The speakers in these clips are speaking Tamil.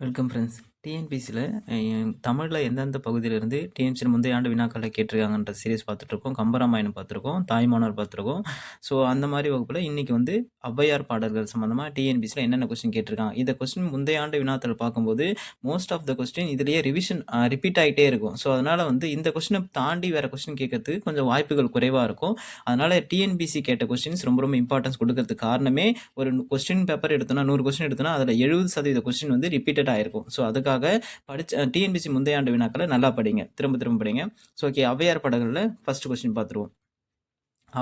வெல்கம் ஃப்ரெண்ட்ஸ் டிஎன்பிசியில் தமிழில் எந்தெந்த பகுதியிலேருந்து டிஎன்பிசியில் முந்தைய ஆண்டு வினாக்களை கேட்டிருக்காங்கன்ற சீரிஸ் பார்த்துட்ருக்கோம். கம்பராமாயணம் பார்த்துருக்கோம். தாய்மானவர் பார்த்துருக்கோம். ஸோ அந்த மாதிரி வகுப்பில் இன்றைக்கி வந்து ஔவையார் பாடல்கள் சம்மந்தமாக டிஎன்பிசியில் என்னென்ன கொஸ்டின் கேட்டிருக்காங்க? இந்த கொஸ்டின் முந்தைய ஆண்டு வினாத்தில் பார்க்கும்போது மோஸ்ட் ஆஃப் த கொஸ்டின் இதுலேயே ரிவிஷன் ரிப்பீட் ஆகிட்டே இருக்கும். ஸோ அதனால் வந்து இந்த கொஸ்டினை தாண்டி வேறு கொஸ்டின் கேட்கறதுக்கு கொஞ்சம் வாய்ப்புகள் குறைவாக இருக்கும். அதனால் டிஎன்பிசி கேட்ட கொஸ்டின்ஸ் ரொம்ப ரொம்ப இம்பார்ட்டன்ஸ் கொடுக்கறதுக்கு காரணமே ஒரு கொஸ்டின் பேப்பர் எடுத்தோன்னா நூறு கொஸ்டின் எடுத்தோன்னா அதில் எழுபது சதவீத கொஸ்டின் வந்து ரிப்பீட்டட் ஆயிருக்கும். ஸோ அதுக்காக படிச்ச டிஎன்பிசி முந்தைய ஆண்டு வினாக்களை நல்லா படிங்க. திரும்ப திரும்ப படிங்க. ஸோ ஓகே ஔவையார் படங்களில் ஃபர்ஸ்ட் கொஸ்டின் பார்த்துருவோம்.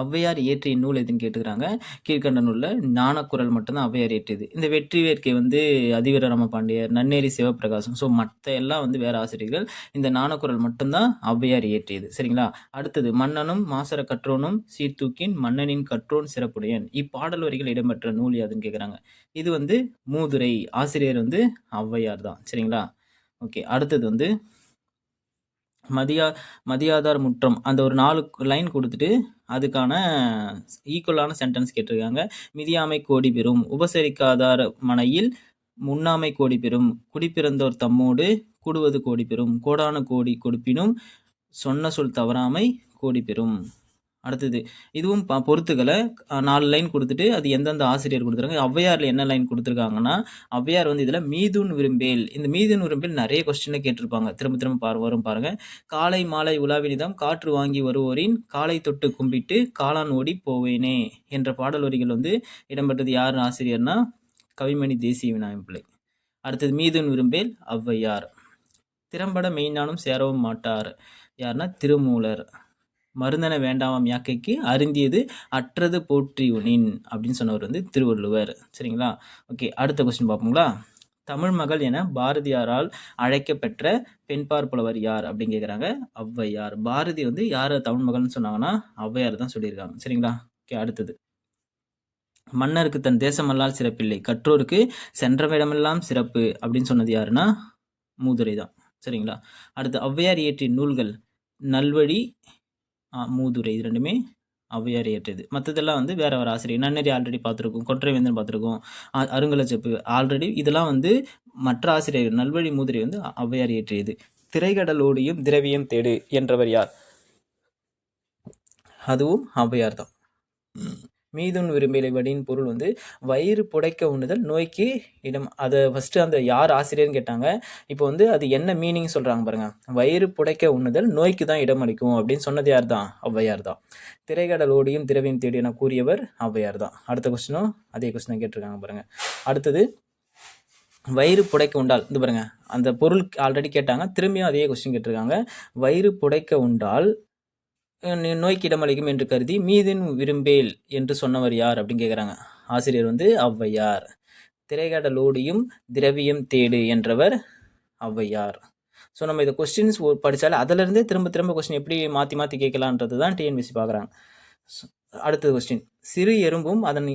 ஔவையார் இயற்றிய நூல் எதுன்னு கேட்டுக்கிறாங்க. கீழ்கண்ட நூலில் ஞானக்குரல் மட்டும்தான் ஔவையார் இயற்றியது. இந்த வெற்றி வேட்கை வந்து அதிவீர ராம பாண்டியர் நன்னேரி சிவபிரகாசம். ஸோ மற்ற எல்லாம் வந்து வேறு ஆசிரியர்கள் இந்த ஞானக்குரல் மட்டும்தான் ஔவையார் இயற்றியது. சரிங்களா? அடுத்தது மன்னனும் மாசர கற்றோனும் சீர்தூக்கின் மன்னனின் கற்றோன் சிறப்புடையன். இப்பாடல் வரிகள் இடம்பெற்ற நூல் யாதுன்னு கேட்குறாங்க இது வந்து மூதுரை ஆசிரியர் வந்து ஔவையார் தான் சரிங்களா? ஓகே அடுத்தது வந்து மதியா மதியாதார் முற்றம் அந்த ஒரு நாலு லைன் கொடுத்துட்டு அதுக்கான ஈக்குவலான சென்டென்ஸ் கேட்டிருக்காங்க. மிதியாமை கோடி பெறும். உபசரிக்காதார் மனையில் முன்னாமை கோடி பெறும். குடிப்பிறந்தோர் தம்மோடு கூடுவது கோடி பெறும். கோடான கோடி கொடுப்பினும் சொன்ன சொல் தவறாமை கோடி பெறும். அடுத்தது இதுவும் ப பொறுத்துக்களை நாலு லைன் கொடுத்துட்டு அது எந்தெந்த ஆசிரியர் கொடுத்துருக்காங்க ஔவையாரில் என்ன லைன் கொடுத்துருக்காங்கன்னா ஔவையார் வந்து இதில் மீதுன் விரும்பேல். இந்த மீதுன் விரும்பேல் நிறைய கொஸ்டினை கேட்டிருப்பாங்க. திரும்ப திரும்ப பார் வரும் பாருங்கள் காலை மாலை உலாவினிதம் காற்று வாங்கி வருவோரின் காலை தொட்டு கும்பிட்டு காளான் ஓடி போவேனே என்ற பாடல் வரிகள் வந்து இடம்பெற்றது யார் ஆசிரியர்னா கவிமணி தேசிய விநாயகம் பிள்ளை. அடுத்தது மீதுன் விரும்பேல் ஔவையார். திறம்பட மெயினானும் சேரவும் மாட்டார். யாருன்னா திருமூலர். மருந்தன வேண்டாமாம் யாக்கைக்கு அருந்தியது அற்றது போற்றி உனின் அப்படின்னு சொன்னவர் வந்து திருவள்ளுவர். சரிங்களா? ஓகே அடுத்த கொஸ்டின் பார்ப்போங்களா? தமிழ் மகள் என பாரதியாரால் அழைக்கப்பெற்ற பெண்பார் புலவர் யார்? அப்படின்னு கேட்குறாங்க ஔவையார். பாரதி வந்து யார்? தமிழ் மகள்னு சொன்னாங்கன்னா ஔவையார் தான் சொல்லியிருக்காங்க. சரிங்களா? ஓகே அடுத்தது. மன்னருக்கு தன் தேசமல்லால் சிறப்பில்லை. கற்றோருக்கு சென்றவிடமெல்லாம் சிறப்பு. அப்படின்னு சொன்னது யாருன்னா மூதுரை தான். சரிங்களா? அடுத்து ஔவையார் இயற்றிய நூல்கள் நல்வழி மூதுரை. இது ரெண்டுமே ஔவையார் இயற்றியது மற்றதெல்லாம் வந்து வேற ஒரு ஆசிரியர். நன்னறி ஆல்ரெடி பார்த்துருக்கோம். கொற்றைவேந்தன் பார்த்துருக்கோம். அ- அருங்கலச்செப்பு ஆல்ரெடி இதெல்லாம் வந்து மற்ற ஆசிரியர்கள் நல்வழி மூதுரை வந்து ஔவையார் இயற்றியது திரைக்கடலோடியும் திரவியம் தேடு என்றவர் யார்? அதுவும் ஔவையார் தான் மீதுன் விரும்பிலை வடியின் பொருள் வந்து வயிறு புடைக்க உண்ணுதல் நோய்க்கு இடம். அதை ஃபஸ்ட்டு அந்த யார் ஆசிரியர்னு கேட்டாங்க. இப்போ வந்து அது என்ன மீனிங் சொல்கிறாங்க பாருங்க. வயிறு புடைக்க உண்ணுதல் நோய்க்கு தான் இடம் அளிக்கும் அப்படின்னு சொன்னது யார் தான்? ஔவையார் தான். திரைக்கடல் ஓடியும் திரவியம் தேடி என கூறியவர் ஔவையார் தான். அடுத்த கொஸ்டினும் அதே கொஸ்டின் கேட்டிருக்காங்க பாருங்க. அடுத்தது வயிறு புடைக்க உண்டால் இது பாருங்க. அந்த பொருள் ஆல்ரெடி கேட்டாங்க. திரும்பியும் அதே கொஸ்டின் கேட்டிருக்காங்க. வயிறு புடைக்க உண்டால் நோய்க்கிடமளிக்கும் என்று கருதி மீதின் விரும்பேல் என்று சொன்னவர் யார் அப்படின்னு கேட்குறாங்க ஆசிரியர் வந்து ஔவையார். திரைக்கடலோடியும் திரவியம் தேடு என்றவர் ஔவையார். ஸோ நம்ம இதை கொஸ்டின்ஸ் படித்தாலே அதிலிருந்தே திரும்ப திரும்ப கொஸ்டின் எப்படி மாற்றி மாற்றி கேட்கலான்றது தான் டிஎன்பிசி பார்க்குறாங்க அடுத்தது கொஸ்டின் சிறு எறும்பும் அதன்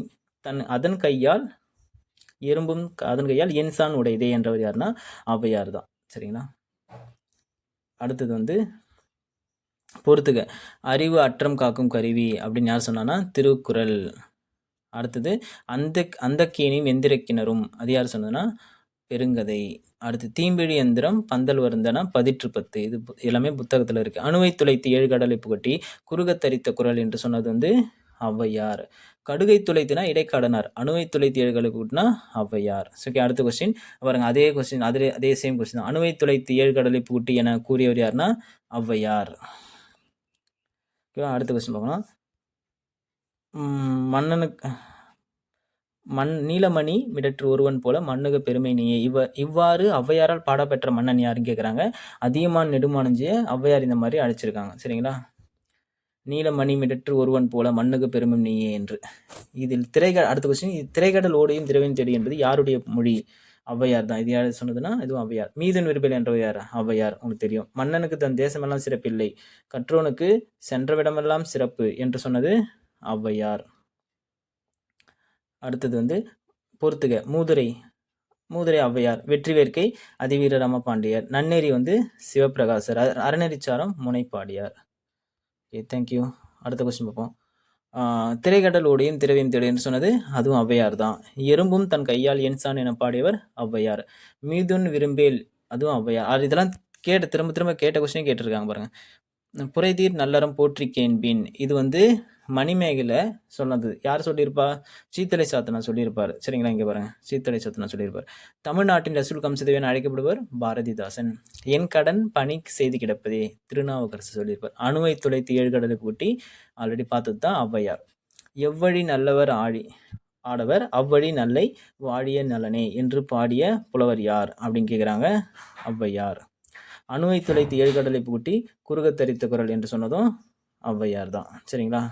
தன் அதன் கையால் எறும்பும் அதன் கையால் என்சான் உடையதே என்றவர் யாருன்னா ஔவையார் தான். சரிங்களா? அடுத்தது வந்து பொறுத்துக. அறிவு அற்றம் காக்கும் கருவி அப்படின்னு யார் சொன்னான்னா திருக்குறள். அடுத்தது அந்த அந்த கேணியும் எந்திரக்கிணறும். அது யார் சொன்னதுன்னா பெருங்கதை. அடுத்து தீம்பிழி எந்திரம் பந்தல் வருந்தனா பதிற்று பத்து இது பு- எல்லாமே புத்தகத்தில் இருக்கு. அணுவை துளைத்து ஏழு கடலை புகட்டி குறுகத்தரித்த குரல் என்று சொன்னது வந்து ஔவையார். கடுகை துளைத்துனா இடைக்காடனார். அணுவை துளைத்து ஏழு கடலை புகட்டினா ஔவையார். ஓகே அடுத்த கொஸ்டின் பாருங்க அதே கொஸ்டின் அதே அதே சேம் கொஸ்டின் அணுவை துளைத்து ஏழு கடலை புகட்டி என கூறியவர் யாருன்னா ஔவையார். ஓகேவா அடுத்த கொஸ்டின் பார்க்கலாம். மன்னனுக்கு மண் நீலமணி மிடற்று ஒருவன் போல மண்ணுக பெருமை நீயே. இவ இவ்வாறு ஔவையாரால் பாடப்பெற்ற மன்னன் யாருன்னு கேட்குறாங்க அதிகமான நெடுமானஞ்சியை ஔவையார் இந்த மாதிரி அழைச்சிருக்காங்க. சரிங்களா? நீலமணி மிடற்று ஒருவன் போல மண்ணுக பெருமை நீயே என்று. இதில் திரைக அடுத்த கொஸ்டின் திரைக்கடல் ஓடியும் திரவின் தேடி என்பது யாருடைய மொழி? ஔவையார் தான். இது யார் சொன்னதுன்னா இதுவும் ஔவையார். மீதன் விரும்பில் என்றவர் யார்? ஔவையார். உங்களுக்கு தெரியும். மன்னனுக்கு தன் தேசமெல்லாம் சிறப்பில்லை. கற்றோனுக்கு சென்றவிடமெல்லாம் சிறப்பு என்று சொன்னது ஔவையார். அடுத்தது வந்து பொறுத்துக. மூதுரை. மூதுரை ஔவையார். வெற்றி வேர்க்கை அதிவீர ராமபாண்டியர். நன்னேரி வந்து Sivaprakasar Aranericharam Munaipadiyar. Okay thank you அடுத்த கொஸ்டின் பார்ப்போம். திரைக்கடல் ஓடியும் திரவியம் தேடுன்னு சொன்னது அதுவும் ஔவையார் தான். எறும்பும் தன் கையால் என்சான் என பாடியவர் ஔவையார். மீதுன் விரும்பேல் அதுவும் ஔவையார். அது இதெல்லாம் கேட்ட திரும்ப திரும்ப கேட்ட கொஸ்டினே கேட்டிருக்காங்க பாருங்க. புரைதீர் நல்லறம் போற்றி கேண்பின். இது வந்து மணிமேகலை சொன்னது. யார் சொல்லியிருப்பா? சீத்தலை சாத்தனா சொல்லியிருப்பார். சரிங்களா? இங்கே பாருங்க. சீத்தலை சாத்தனா சொல்லியிருப்பார். தமிழ்நாட்டின் ரசூல் கம்சதேவன் அழைக்கப்படுவர் பாரதிதாசன். என் கடன் பணி செய்து கிடப்பதே திருநாவுக்கரசு சொல்லியிருப்பார். அணுவை துளைத்து ஏழு கடலை கூட்டி ஆல்ரெடி பார்த்தது தான் ஔவையார். எவ்வழி நல்லவர் ஆழி ஆடவர் அவ்வழி நல்லை வாழிய நலனே என்று பாடிய புலவர் யார் அப்படின்னு கேட்குறாங்க ஔவையார். அணுவை துளைத்து ஏழு கடலை பூட்டி குறுகத்தரித்த குரல் என்று சொன்னதும் ஔவையார் தான். சரிங்களா?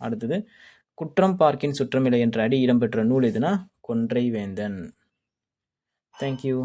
அடுத்தது குற்றம் பார்க்கின் சுற்றமில்லை என்ற அடி இடம்பெற்ற நூல் எதுனா? கொன்றை வேந்தன். தேங்க்யூ